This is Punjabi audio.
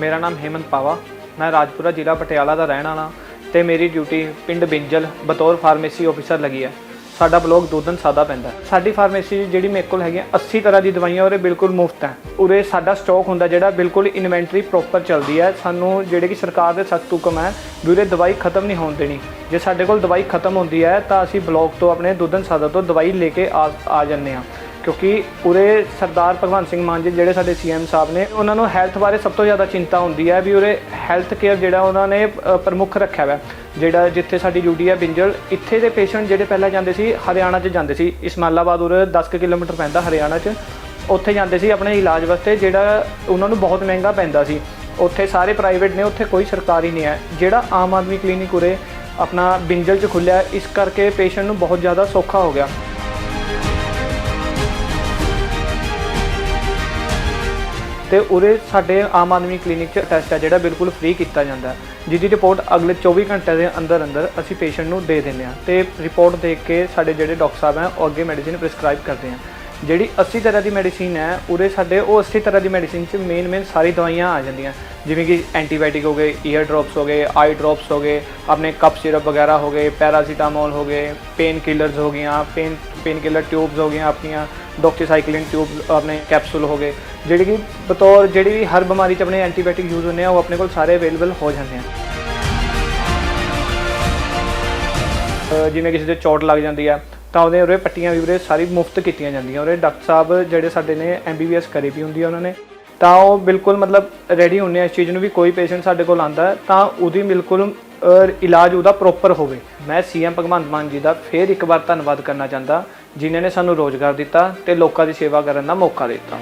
ਮੇਰਾ ਨਾਮ ਹੇਮੰਤ ਪਾਵਾ, ਮੈਂ ਰਾਜਪੁਰਾ ਜ਼ਿਲ੍ਹਾ ਪਟਿਆਲਾ ਦਾ ਰਹਿਣ ਵਾਲਾ ਤੇ ਮੇਰੀ ਡਿਊਟੀ ਪਿੰਡ ਬਿੰਜਲ, ਬਤੌਰ ਫਾਰਮੇਸੀ ਆਫੀਸਰ ਲੱਗੀ ਹੈ। ਸਾਡਾ ਬਲੋਕ ਦੋਦਨ ਸਾਦਾ ਪੈਂਦਾ ਸਾਡੀ ਫਾਰਮੇਸੀ ਜਿਹੜੀ ਮੇਰੇ ਕੋਲ ਹੈਗੀ 80 ਤਰ੍ਹਾਂ ਦੀ ਦਵਾਈਆਂ ਉਰੇ ਬਿਲਕੁਲ ਮੁਫਤ ਹੈ। ਉਰੇ ਸਾਡਾ ਸਟਾਕ ਹੁੰਦਾ ਜਿਹੜਾ ਬਿਲਕੁਲ ਇਨਵੈਂਟਰੀ ਪ੍ਰੋਪਰ ਚੱਲਦੀ ਹੈ। ਸਾਨੂੰ ਜਿਹੜੇ ਕਿ ਸਰਕਾਰ ਦੇ ਸਖਤ ਹੁਕਮ ਹੈ ਵੀ ਉਰੇ ਦਵਾਈ ਖਤਮ ਨਹੀਂ ਹੋਣ ਦੇਣੀ। ਜੇ ਸਾਡੇ ਕੋਲ ਦਵਾਈ ਖਤਮ ਹੁੰਦੀ ਹੈ ਤਾਂ ਅਸੀਂ ਬਲੋਕ ਤੋਂ ਆਪਣੇ ਦੋਦਨ ਸਾਦਾ ਤੋਂ ਦਵਾਈ ਲੈ ਕੇ ਆ ਆ ਜੰਨੇ ਆ ਕਿਉਂਕਿ ਉਰੇ ਸਰਦਾਰ ਭਗਵੰਤ ਸਿੰਘ ਮਾਨ ਜੀ ਜਿਹੜੇ ਸਾਡੇ ਸੀਐਮ ਸਾਹਿਬ ਨੇ, ਉਹਨਾਂ ਨੂੰ ਹੈਲਥ ਬਾਰੇ ਸਭ ਤੋਂ ਜ਼ਿਆਦਾ ਚਿੰਤਾ ਹੁੰਦੀ ਹੈ ਵੀ ਉਰੇ ਹੈਲਥ ਕੇਅਰ ਜਿਹੜਾ ਉਹਨਾਂ ਨੇ ਪ੍ਰਮੁੱਖ ਰੱਖਿਆ ਹੋਇਆ ਜਿਹੜਾ ਜਿੱਥੇ ਸਾਡੀ ਡਿਊਟੀ ਹੈ ਬਿੰਜਲ, ਇੱਥੇ ਦੇ ਪੇਸ਼ੈਂਟ ਜਿਹੜੇ ਪਹਿਲਾਂ ਜਾਂਦੇ ਸੀ ਹਰਿਆਣਾ 'ਚ ਜਾਂਦੇ ਸੀ, ਇਸਮਾਲਾਬਾਦ ਉਰੇ 10 ਕੁ ਕਿਲੋਮੀਟਰ ਪੈਂਦਾ ਹਰਿਆਣਾ 'ਚ, ਉੱਥੇ ਜਾਂਦੇ ਸੀ ਆਪਣੇ ਇਲਾਜ ਵਾਸਤੇ ਜਿਹੜਾ ਉਹਨਾਂ ਨੂੰ ਬਹੁਤ ਮਹਿੰਗਾ ਪੈਂਦਾ ਸੀ। ਉੱਥੇ ਸਾਰੇ ਪ੍ਰਾਈਵੇਟ ਨੇ, ਉੱਥੇ ਕੋਈ ਸਰਕਾਰੀ ਨਹੀਂ ਹੈ, ਜਿਹੜਾ ਆਮ ਆਦਮੀ ਕਲੀਨਿਕ ਉਰੇ ਆਪਣਾ ਬਿੰਜਲ 'ਚ ਖੁੱਲਿਆ ਇਸ ਕਰਕੇ ਪੇਸ਼ੈਂਟ ਨੂੰ ਬਹੁਤ ਜ਼ਿਆਦਾ ਸੌਖਾ ਹੋ ਗਿਆ। ਤੇ ਉਰੇ ਸਾਡੇ ਆਮ ਆਦਮੀ ਕਲੀਨਿਕ 'ਚ ਟੈਸਟ ਹੈ ਜਿਹੜਾ ਬਿਲਕੁਲ ਫ੍ਰੀ ਕੀਤਾ ਜਾਂਦਾ। ਜਿਹਦੀ ਰਿਪੋਰਟ ਅਗਲੇ 24 ਘੰਟੇ ਦੇ ਅੰਦਰ ਅੰਦਰ ਅਸੀਂ ਪੇਸ਼ੈਂਟ ਨੂੰ ਦੇ ਦਿੰਦੇ ਹਾਂ। ਤੇ ਰਿਪੋਰਟ ਦੇਖ ਕੇ ਸਾਡੇ ਜਿਹੜੇ ਡਾਕਟਰ ਸਾਹਿਬ ਹੈ, ਉਹ ਅੱਗੇ ਮੈਡੀਸਿਨ ਪ੍ਰਿਸਕ੍ਰਾਈਬ ਕਰਦੇ ਹਾਂ। ਜਿਹੜੀ 80 ਤਰ੍ਹਾਂ ਦੀ ਮੈਡੀਸਿਨ ਹੈ, ਉਰੇ ਸਾਡੇ ਉਹ 80 ਤਰ੍ਹਾਂ ਦੀ ਮੈਡੀਸਿਨ 'ਚ ਮੇਨ ਮੇਨ ਸਾਰੀ ਦਵਾਈਆਂ ਆ ਜਾਂਦੀਆਂ। ਜਿਵੇਂ ਕਿ ਐਂਟੀਬਾਇਓਟਿਕ ਹੋ ਗਏ ਈਅਰ ਡ੍ਰੌਪਸ ਹੋ ਗਏ ਆਈ ਡ੍ਰੌਪਸ ਹੋ ਗਏ, ਆਪਣੇ ਕਪ ਸਿਰਪ ਵਗੈਰਾ ਹੋ ਗਏ ਪੈਰਾਸੀਟਾਮੋਲ ਹੋ ਗਏ ਪੇਨ ਕਿਲਰਸ ਹੋ ਗਈਆਂ ਪੇਨ ਪੇਨ ਕਿਲਰ ਟਿਊਬਸ ਹੋ ਗਈਆਂ ਆਪਣੀਆਂ। ਡੋਕਸੀਸਾਈਕਲਿਨ ਟਿਊਬ ਆਪਣੇ ਕੈਪਸੂਲ ਹੋ ਗਏ, ਜਿਹੜੀ ਕਿ ਬਤੌਰ ਜਿਹੜੀ ਵੀ ਹਰ ਬਿਮਾਰੀ 'ਚ ਆਪਣੇ ਐਂਟੀਬਾਇਓਟਿਕ ਯੂਜ਼ ਹੁੰਦੇ ਆ, ਉਹ ਆਪਣੇ ਕੋਲ ਸਾਰੇ ਅਵੇਲੇਬਲ ਹੋ ਜਾਂਦੇ ਆ। ਜਿਵੇਂ ਕਿਸੇ ਦੇ ਚੋਟ ਲੱਗ ਜਾਂਦੀ ਆ, ਤਾਂ ਉਹਦੇ ਉਰੇ ਪੱਟੀਆਂ ਵੀ ਉਰੇ ਸਾਰੀ ਮੁਫਤ ਕੀਤੀਆਂ ਜਾਂਦੀਆਂ। ਉਰੇ ਡਾਕਟਰ ਸਾਹਿਬ ਜਿਹੜੇ ਸਾਡੇ ਨੇ ਐਮਬੀਬੀਐਸ ਕਰੀ ਵੀ ਹੁੰਦੀ ਆ ਉਹਨਾਂ ਨੇ, ਤਾਂ ਉਹ ਬਿਲਕੁਲ ਮਤਲਬ ਰੈਡੀ ਹੁੰਨੇ ਆ। ਇਸ ਚੀਜ਼ ਨੂੰ ਵੀ ਕੋਈ ਪੇਸ਼ੈਂਟ ਸਾਡੇ ਕੋਲ ਆਂਦਾ ਤਾਂ ਉਹਦੀ ਬਿਲਕੁਲ ਇਲਾਜ ਉਹਦਾ ਪ੍ਰੋਪਰ ਹੋਵੇ। ਮੈਂ ਸੀਐਮ ਭਗਵੰਤ ਮਾਨ ਜੀ ਦਾ ਫੇਰ ਇੱਕ ਵਾਰ ਧੰਨਵਾਦ ਕਰਨਾ ਚਾਹੁੰਦਾ, ਜਿਨ੍ਹਾਂ ਨੇ ਸਾਨੂੰ ਰੋਜ਼ਗਾਰ ਦਿੱਤਾ ਤੇ ਲੋਕਾਂ ਦੀ ਸੇਵਾ ਕਰਨ ਦਾ ਮੌਕਾ ਦਿੱਤਾ।